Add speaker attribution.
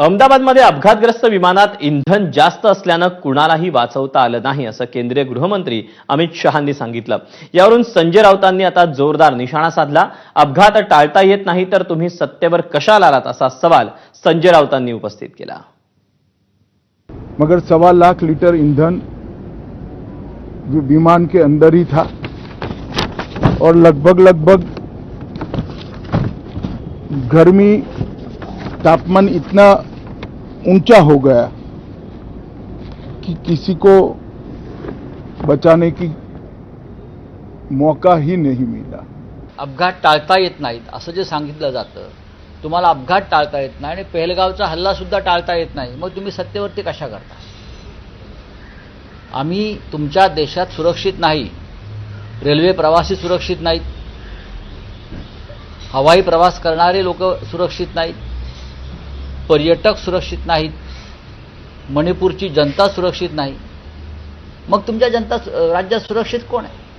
Speaker 1: अहमदाबादमध्ये अपघातग्रस्त विमानात इंधन जास्त असल्यानं कुणालाही वाचवता आलं नाही असं केंद्रीय गृहमंत्री अमित शहांनी सांगितलं. यावरून संजय राऊतांनी आता जोरदार निशाणा साधला. अपघात टाळता येत नाही तर तुम्ही सत्तेवर कशाला आलात असा सवाल संजय राऊतांनी उपस्थित केला.
Speaker 2: मगर सवा लाख लीटर ईंधन विमान के अंदर ही था और लगभग लगभग गर्मी तापमान इतना ऊंचा हो गया कि किसी को बचाने की मौका ही नहीं मिला।
Speaker 3: अपघात टाळता येत नाहीत असं जे सांगितलं जातं तुम्हाला अपघात टाळता येत नाही आणि पहलगावचा हल्ला सुद्धा टाळता येत नाही मग तुम्ही सत्तेवरती कशा करता? आम्ही तुमच्या देशात सुरक्षित नाही रेल्वे प्रवासी सुरक्षित नाहीत हवाई प्रवास करणारे लोक सुरक्षित नाहीत पर्यटक सुरक्षित नाहीत. मणिपूरची जनता सुरक्षित नाही. मग तुमच्या जनता राज्यात सुरक्षित कोण आहे?